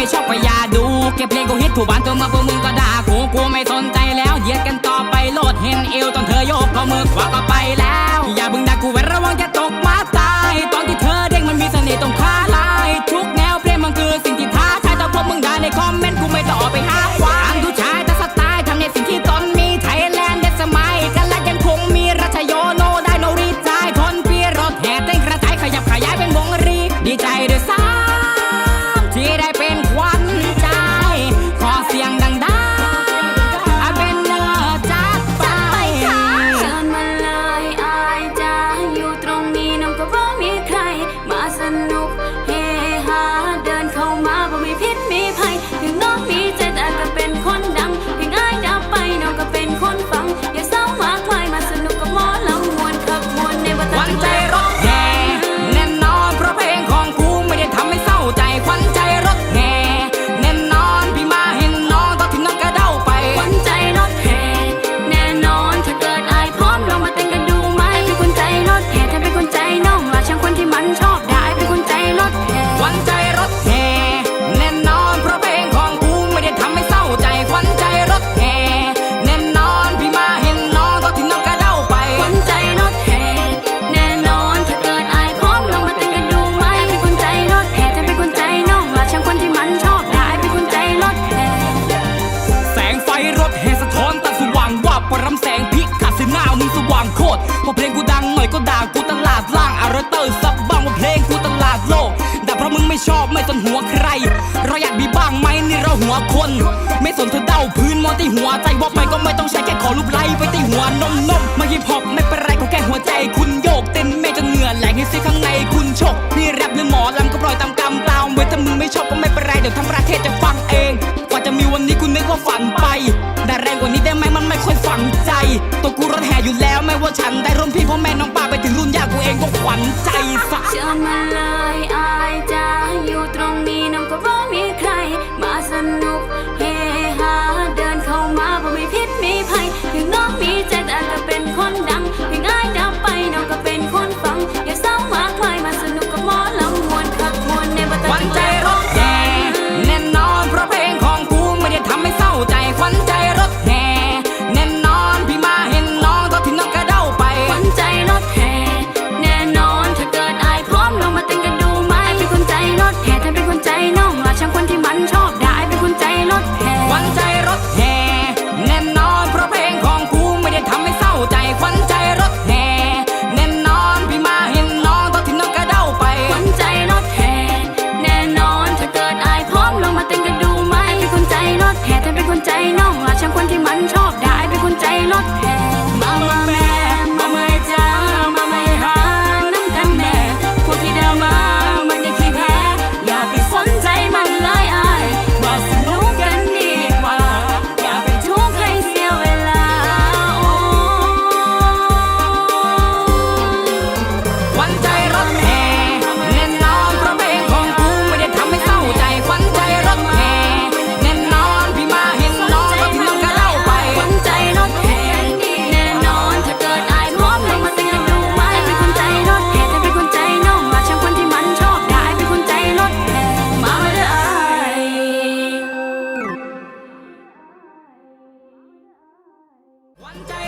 ไม่ชอบก็อย่าดู เก็บเพลงกูฮิตถูกบ้านตัวมาพวกมึงก็ด่ากูกูไม่สนใจแล้วเหยียดกันต่อไปโลดเห็นเอวตอนเธอโยกก็มือขวาก็ไปแล้ว อย่าบึงด่ากูไว้ระวังจะตกมาตาย ตอนที่เธอเด้งมันมีเสน่ห์ตรงขาลาย ทุกแนวเพลงมันคือสิ่งที่ท้าทายแต่พวกมึงด่าในคอมเมนต์กูไม่ต้องออกไปหาควายทุกชายแต่สไตล์ทำในสิ่งที่ตนมีไทยแลนด์เดสมัยกันและยังคงมีรัชโยโนได้โนรีใจายทนปีรถแห่เต้นกระจายขยับขยายเป็นวงรี ดีใจด้วย ว่างโคตรพอเพลงกูดังหน่อยก็ด่ากูตลาดล่างอารเตอร์ซับบ้างว่าเพลงกูตลาดโลก แต่เพราะมึงไม่ชอบไม่สนหัวใคร เราอยากมีบ้างไหมนี่เราหัวคน ไม่สนเธอเด้าพื้นมองที่หัวใจว่าไปก็ไม่ต้องใช้แค่ขอรูปไล่ไปที่หัวนมนมมาฮิปฮอปไม่เป็นไรก็แค่หัวใจคุณโยกเต้นแม่จนเหงื่อแหลกให้ซิข้างในคุณชกนี่แรปหรือหมอลำก็ปล่อยตามกรรมตามเวทถ้ามึงไม่ชอบก็ไม่เป็นไรเดี๋ยวทั้งประเทศจะฟังเอง กว่าจะมีวันนี้กูนึกว่าฝันไปแต่แรงกว่านี้ได้ไหมมันไม่ค่อยฝังใจตั ถแห่อยู่แล้วไม่ว่าฉันได้ร่มพี่พ่อแม่น้องป้าไปถึงรุ่นยากูเองก็ขวัญใจสัก 완전